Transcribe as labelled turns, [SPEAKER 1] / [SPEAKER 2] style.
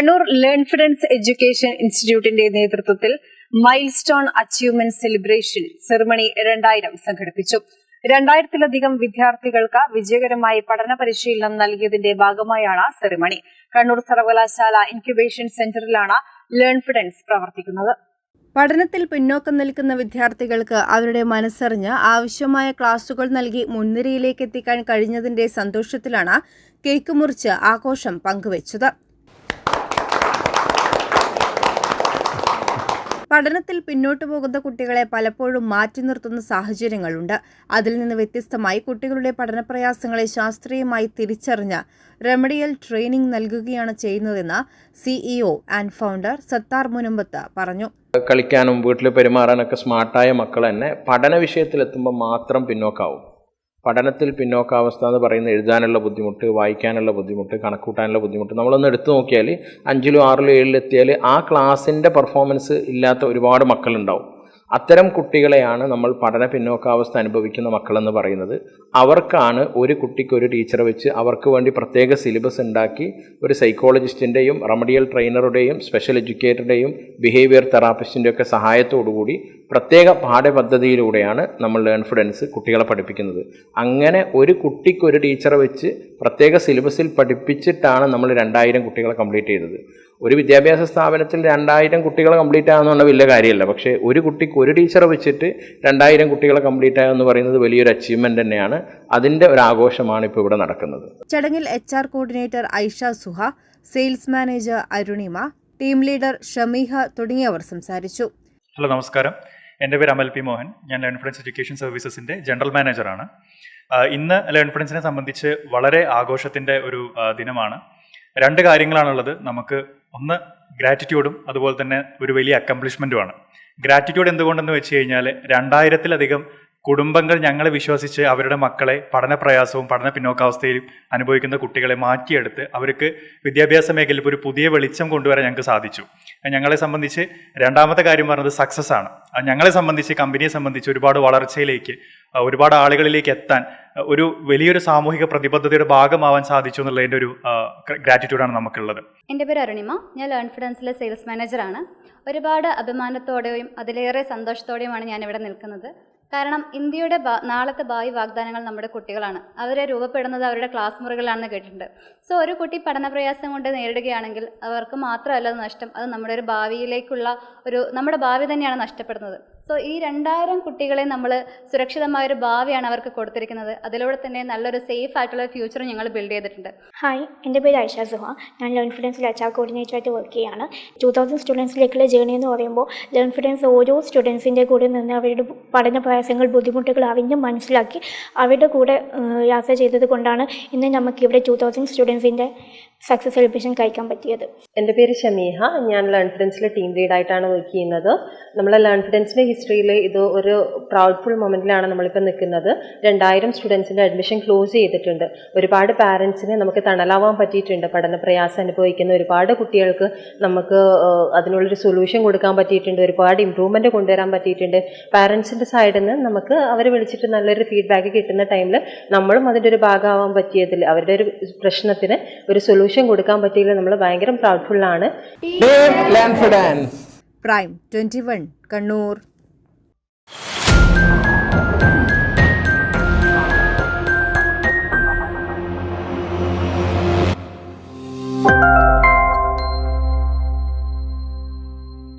[SPEAKER 1] Kannur learn friends education ഇൻസ്റ്റിറ്റ്യൂട്ടിന്റെ നേതൃത്വത്തിൽ mile stone achievement celebration ceremony രണ്ടായിരം സംഘടിപ്പിച്ചു. രണ്ടായിരത്തിലധികം വിദ്യാർത്ഥികൾക്ക് വിജയകരമായി പഠന പരിശീലനം നൽകിയതിന്റെ ഭാഗമായാണ് സെറിമണി കണ്ണൂർ സർവകലാശാല ഇൻക്യുബേഷൻ സെന്ററിലാണ് ലേൺ ഫ്രണ്ട്സ് പ്രവർത്തിക്കുന്നത്. പഠനത്തിൽ പിന്നോക്കം നിൽക്കുന്ന വിദ്യാർത്ഥികൾക്ക് അവരുടെ മനസ്സറിഞ്ഞ് ആവശ്യമായ ക്ലാസുകൾ നൽകി മുൻനിരയിലേക്ക് എത്തിക്കാൻ കഴിഞ്ഞതിന്റെ സന്തോഷത്തിലാണ് കേക്ക് മുറിച്ച് ആഘോഷം പങ്കുവച്ചത്. പഠനത്തിൽ പിന്നോട്ട് പോകുന്ന കുട്ടികളെ പലപ്പോഴും മാറ്റി നിർത്തുന്ന സാഹചര്യങ്ങളുണ്ട്. അതിൽ നിന്ന് വ്യത്യസ്തമായി കുട്ടികളുടെ പഠനപ്രയാസങ്ങളെ ശാസ്ത്രീയമായി തിരിച്ചറിഞ്ഞ റെമഡിയൽ ട്രെയിനിംഗ് നൽകുകയാണ് ചെയ്യുന്നതെന്ന് CEO and founder Sattar Munambath പറഞ്ഞു.
[SPEAKER 2] കളിക്കാനും വീട്ടിൽ പെരുമാറാനൊക്കെ സ്മാർട്ടായ മക്കൾ തന്നെ പഠന വിഷയത്തിലെത്തുമ്പോൾ മാത്രം പിന്നോക്കാവും. പഠനത്തിൽ പിന്നോക്കാവസ്ഥ എന്ന് പറയുന്ന എഴുതാനുള്ള ബുദ്ധിമുട്ട് വായിക്കാനുള്ള ബുദ്ധിമുട്ട് കണക്കൂട്ടാനുള്ള ബുദ്ധിമുട്ട് നമ്മളൊന്ന് എടുത്തു നോക്കിയാൽ അഞ്ചിലും ആറിലും ഏഴിലും എത്തിയാൽ ആ ക്ലാസ്സിന്റെ പെർഫോമൻസ് ഇല്ലാത്ത ഒരുപാട് മക്കളുണ്ടാവും. അത്തരം കുട്ടികളെയാണ് നമ്മൾ പഠന പിന്നോക്കാവസ്ഥ അനുഭവിക്കുന്ന മക്കളെന്ന് പറയുന്നത്. അവർക്കാണ് ഒരു കുട്ടിക്ക് ഒരു ടീച്ചറെ വെച്ച് അവർക്ക് വേണ്ടി പ്രത്യേക സിലബസ് ഉണ്ടാക്കി ഒരു സൈക്കോളജിസ്റ്റിന്റെയും റെമഡിയൽ ട്രെയിനറുടെയും സ്പെഷ്യൽ എഡ്യൂക്കേറ്ററുടെയും ബിഹേവിയർ തെറാപ്പിസ്റ്റിന്റെയൊക്കെ സഹായത്തോടുകൂടി പ്രത്യേക പാഠപദ്ധതിയിലൂടെയാണ് നമ്മൾ ലേൺ ഫ്രണ്ട്സ് കുട്ടികളെ പഠിപ്പിക്കുന്നത്. അങ്ങനെ ഒരു കുട്ടിക്കൊരു ടീച്ചറെ വെച്ച് പ്രത്യേക സിലബസിൽ പഠിപ്പിച്ചിട്ടാണ് നമ്മൾ രണ്ടായിരം കുട്ടികളെ കംപ്ലീറ്റ് ചെയ്തത്. ഒരു വിദ്യാഭ്യാസ സ്ഥാപനത്തിൽ രണ്ടായിരം കുട്ടികളെ കംപ്ലീറ്റ് ആകുന്നുള്ള വലിയ കാര്യമല്ല. പക്ഷേ ഒരു കുട്ടിക്ക് ഒരു ടീച്ചറെ വെച്ചിട്ട് രണ്ടായിരം കുട്ടികളെ കംപ്ലീറ്റ് ആയെന്ന് പറയുന്നത് വലിയൊരു അച്ചീവ്മെന്റ് തന്നെയാണ്. അതിന്റെ ഒരു ആഘോഷമാണ് ഇപ്പോൾ ഇവിടെ നടക്കുന്നത്.
[SPEAKER 1] ചടങ്ങിൽ H R coordinator Aisha Suha sales manager Arunima team leader Shameeha തുടങ്ങിയവർ സംസാരിച്ചു.
[SPEAKER 3] ഹലോ നമസ്കാരം. എന്റെ പേര് അമൽ പി മോഹൻ. ഞാൻ ലേൺ ഫ്രണ്ട്സ് എഡ്യൂക്കേഷൻ സർവീസസിന്റെ ജനറൽ മാനേജറാണ് ഇന്ന് ലേൺ ഫ്രണ്ട്സിനെ സംബന്ധിച്ച് വളരെ ആഘോഷത്തിന്റെ ഒരു ദിനമാണ്. രണ്ട് കാര്യങ്ങളാണുള്ളത് നമുക്ക് ഒന്ന് ഗ്രാറ്റിറ്റ്യൂഡും അതുപോലെ തന്നെ ഒരു വലിയ അക്കംപ്ലിഷ്മെന്റുമാണ് ഗ്രാറ്റിറ്റ്യൂഡ് എന്തുകൊണ്ടെന്ന് വെച്ച് കഴിഞ്ഞാൽ രണ്ടായിരത്തിലധികം കുടുംബങ്ങൾ ഞങ്ങളെ വിശ്വസിച്ച് അവരുടെ മക്കളെ പഠന പ്രയാസവും പഠന പിന്നോക്കാവസ്ഥയിലും അനുഭവിക്കുന്ന കുട്ടികളെ മാറ്റിയെടുത്ത് അവർക്ക് വിദ്യാഭ്യാസ മേഖലയിൽ ഒരു പുതിയ വെളിച്ചം കൊണ്ടുവരാൻ ഞങ്ങൾക്ക് സാധിച്ചു. ഞങ്ങളെ സംബന്ധിച്ച് രണ്ടാമത്തെ കാര്യം പറഞ്ഞത് സക്സസ് ആണ്. ഞങ്ങളെ സംബന്ധിച്ച് കമ്പനിയെ സംബന്ധിച്ച് ഒരുപാട് വളർച്ചയിലേക്ക് ഒരുപാട് ആളുകളിലേക്ക് എത്താൻ ഒരു വലിയൊരു സാമൂഹിക പ്രതിബദ്ധതയുടെ ഭാഗമാവാൻ സാധിച്ചു എന്നുള്ളതിന്റെ ഒരു ഗ്രാറ്റിറ്റ്യൂഡാണ് നമുക്കുള്ളത്.
[SPEAKER 4] എന്റെ പേര് അരുണിമ. ഞാൻ ലേൺ ഫിഡൻസിലെ സെയിൽസ് മാനേജറാണ് ഒരുപാട് അഭിമാനത്തോടെയും അതിലേറെ സന്തോഷത്തോടെയുമാണ് ഞാൻ ഇവിടെ നിൽക്കുന്നത്. കാരണം ഇന്ത്യയുടെ നാളത്തെ ഭാവി വാഗ്ദാനങ്ങൾ നമ്മുടെ കുട്ടികളാണ്. അവരെ രൂപപ്പെടുന്നത് അവരുടെ ക്ലാസ് മുറികളാണെന്ന് കേട്ടിട്ടുണ്ട്. സോ ഒരു കുട്ടി പഠന പ്രയാസം കൊണ്ട് നേരിടുകയാണെങ്കിൽ അവർക്ക് മാത്രമല്ല നഷ്ടം. അത് നമ്മുടെ ഒരു ഭാവിയിലേക്കുള്ള ഒരു നമ്മുടെ ഭാവി തന്നെയാണ് നഷ്ടപ്പെടുന്നത്. സോ ഈ രണ്ടായിരം കുട്ടികളെ നമ്മൾ സുരക്ഷിതമായ ഒരു ഭാവിയാണ് അവർക്ക് കൊടുത്തിരിക്കുന്നത്. അതിലൂടെ തന്നെ നല്ലൊരു സേഫ് ആയിട്ടുള്ള ഫ്യൂച്ചർ ഞങ്ങൾ ബിൽഡ് ചെയ്തിട്ടുണ്ട്.
[SPEAKER 5] ഹായ് എന്റെ പേര് ഐഷ സുഹ. ഞാൻ ലേൺ ഫിഡൻസിൽ എച്ച് ആർ കോർഡിനേറ്ററായിട്ട് വർക്ക് ചെയ്യുകയാണ്. ടു തൗസൻഡ് സ്റ്റുഡൻസിലേക്കുള്ള ജേണി എന്ന് പറയുമ്പോൾ ലേൺ ഫിഡൻസ് ഓരോ സ്റ്റുഡൻസിന്റെ കൂടെ നിന്ന് അവരുടെ പഠന പ്രയാസങ്ങൾ ബുദ്ധിമുട്ടുകൾ അറിഞ്ഞ് മനസ്സിലാക്കി അവരുടെ കൂടെ യാത്ര ചെയ്തത് കൊണ്ടാണ് ഇന്ന് നമുക്കിവിടെ ടു തൗസൻഡ് സ്റ്റുഡൻസിന്റെ സക്സസ് സെലിബ്രേഷൻ കഴിക്കാൻ പറ്റിയത്.
[SPEAKER 6] എന്റെ പേര് ഷമീഹ. ഞാൻ ലേൺ ഫ്രണ്ട്സിലെ ടീം ലീഡായിട്ടാണ് വർക്ക് ചെയ്യുന്നത്. നമ്മളെ ലേൺ ഫ്രണ്ട്സിന്റെ ഹിസ്റ്ററിയിൽ ഇത് ഒരു പ്രൗഡ്ഫുൾ മൊമെന്റിലാണ് നമ്മളിപ്പോൾ നിൽക്കുന്നത്. രണ്ടായിരം സ്റ്റുഡൻസിന്റെ അഡ്മിഷൻ ക്ലോസ് ചെയ്തിട്ടുണ്ട്. ഒരുപാട് പാരൻസിന് നമുക്ക് തണലാവാൻ പറ്റിയിട്ടുണ്ട്. പഠന പ്രയാസം അനുഭവിക്കുന്ന ഒരുപാട് കുട്ടികൾക്ക് നമുക്ക് അതിനുള്ളൊരു സൊല്യൂഷൻ കൊടുക്കാൻ പറ്റിയിട്ടുണ്ട്. ഒരുപാട് ഇമ്പ്രൂവ്മെന്റ് കൊണ്ടുവരാൻ പറ്റിയിട്ടുണ്ട്. പാരൻസിന്റെ സൈഡിൽ നിന്ന് നമുക്ക് അവരെ വിളിച്ചിട്ട് നല്ലൊരു ഫീഡ്ബാക്ക് കിട്ടുന്ന ടൈമിൽ നമ്മളും അതിന്റെ ഒരു ഭാഗമാവാൻ പറ്റിയതിൽ അവരുടെ ഒരു പ്രശ്നത്തിന് ഒരു സൊല്യൂഷൻ കൊടുക്കാൻ പറ്റിയതിൽ നമ്മൾ ഭയങ്കര
[SPEAKER 2] പ്രൗഡ്ഫുൾ ആണ്.
[SPEAKER 1] Prime twenty one Kannur